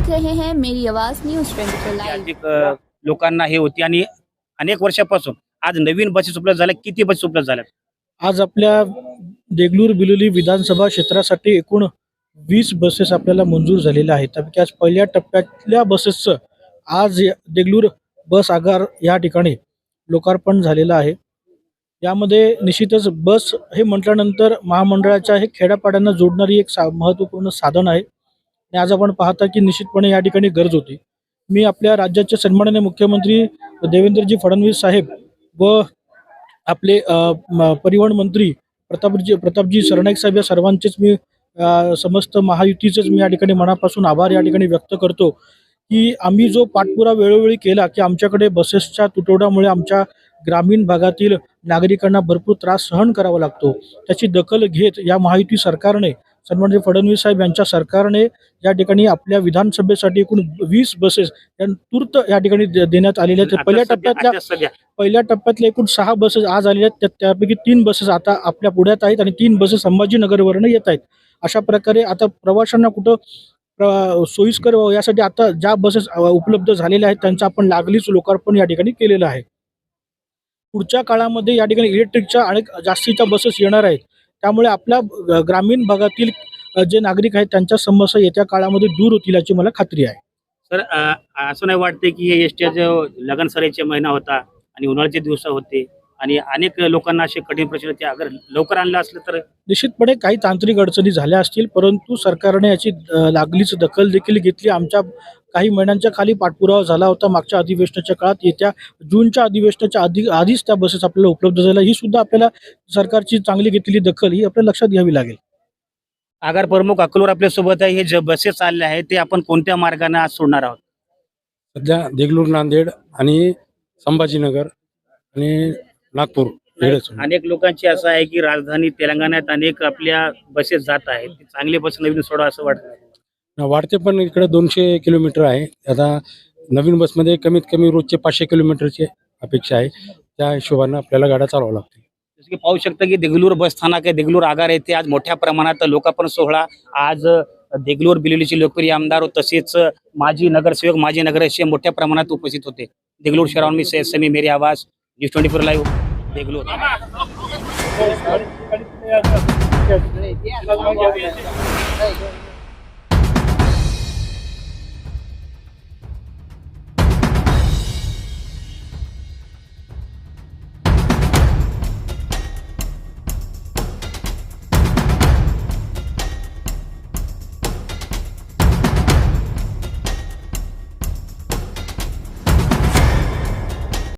देख रहे हैं मेरी आवाज न्यूज ट्वेंटी लाइव अधिक अ, लोकांना हे होती आणि अनेक वर्षापासून आज नवीन बसेस उपलब्ध झाल्या किती बसेस उपलब्ध झाल्या आज आपल्या देगलूर बिलोली विधानसभा क्षेत्रासाठी एकूण वीस बसेस आपल्याला मंजूर झालेल्या आहेत. त्यापैकी आज पहिल्या टप्प्यातल्या बसेसचं आज या- देगलूर बस आगार या ठिकाणी लोकार्पण झालेलं आहे. यामध्ये निश्चितच बस हे म्हटल्यानंतर महामंडळाच्या हे खेड्यापाड्यांना जोडणारी एक सा महत्त्वपूर्ण साधन आहे. आणि आज आपण पाहता की निश्चितपणे या ठिकाणी गरज होती. मी आपल्या राज्याचे सन्माननीय मुख्यमंत्री देवेंद्रजी फडणवीस साहेब व आपले म- परिवहन मंत्री प्रतापजी प्रतापजी सरनाईक साहेब या सर्वांचेच मी समस्त महायुतीचेच मी या ठिकाणी मनापासून आभार या ठिकाणी व्यक्त करतो की आम्ही जो पाठपुरा वेळोवेळी केला की आमच्याकडे बसेसच्या तुटवड्यामुळे आमच्या ग्रामीण भागातील नागरिकांना भरपूर त्रास सहन करावा लागतो. त्याची दखल घेत या महायुती सरकारने सन्माननीय फडणवीस साहेब यांच्या सरकारने या ठिकाणी आपल्या विधानसभेसाठी एकूण वीस बसेस तूर्त या ठिकाणी देण्यात आलेल्या आहेत. पहिल्या टप्प्यातल्या पहिल्या टप्प्यातल्या एकूण सहा बसेस आज आलेल्या आहेत. त्या- त्यापैकी तीन बसेस आता आपल्या पुढ्यात आहेत आणि तीन बसेस संभाजीनगरवरनं येत आहेत. अशा प्रकारे आता प्रवाशांना कुठं सोयीस्कर व्हावं यासाठी आता ज्या बसेस उपलब्ध झालेल्या आहेत त्यांचं आपण लागलीच लोकार्पण या ठिकाणी केलेलं आहे. पुढच्या काळामध्ये या ठिकाणी इलेक्ट्रिकच्या अनेक जास्तीच्या बसेस येणार आहेत. त्यामुळे आपल्या ग्रामीण भागातील जे नागरिक आहेत त्यांच्या समस्या येत्या काळामध्ये दूर होतील याची मला खात्री आहे. सर असं नाही वाटते की एस टीचा जो लगन महिना होता आणि उन्हाळ्याचे दिवस होते. आणि अनेक लोकांना असे कठीण प्रश्न होते अगर लवकर आणलं असलं तर निश्चितपणे काही तांत्रिक अडचणी झाल्या असतील परंतु सरकारने याची लागलीच दखल देखील घेतली. आमच्या काही महिन्यांच्या खाली पाठपुरावा झाला होता मागच्या अधिवेशनाच्या काळात. येत्या जूनच्या अधिवेशनाच्या आधी आधीच त्या बसेस आपल्याला उपलब्ध झाल्या. ही सुद्धा आपल्याला सरकारची चांगली घेतलेली दखल ही आपल्याला लक्षात घ्यावी लागेल. आगार प्रमुख अकलूर आपल्यासोबत आहे. हे जे बसेस चालले आहेत ते आपण कोणत्या मार्गाने आज सोडणार आहोत? सध्या देगलूर नांदेड आणि संभाजीनगर आणि नागपूर अनेक लोकांची असं आहे की राजधानी तेलंगणात अनेक आपल्या बसेस जात आहेत. चांगले बस नवीन सोडा असं वाटतं. वाढते पण इकडे दोनशे किलोमीटर आहे. आता नवीन बसमध्ये कमीत कमी रोजचे पाचशे किलोमीटरची अपेक्षा आहे. त्या हिशोबानं आपल्याला गाड्या चालवावं लागतील. जसं की पाहू शकता की देगलूर बस स्थानक आहे. देगलूर आगार येथे आज मोठ्या प्रमाणात लोकार्पण सोहळा. आज देगलूर बिलोलीचे लोकप्रिय आमदार तसेच माजी नगरसेवक माजी नगरसेवक मोठ्या प्रमाणात उपस्थित होते. देगलूर शहरावर मी समी मेरी आवाज news twenty four live Deglur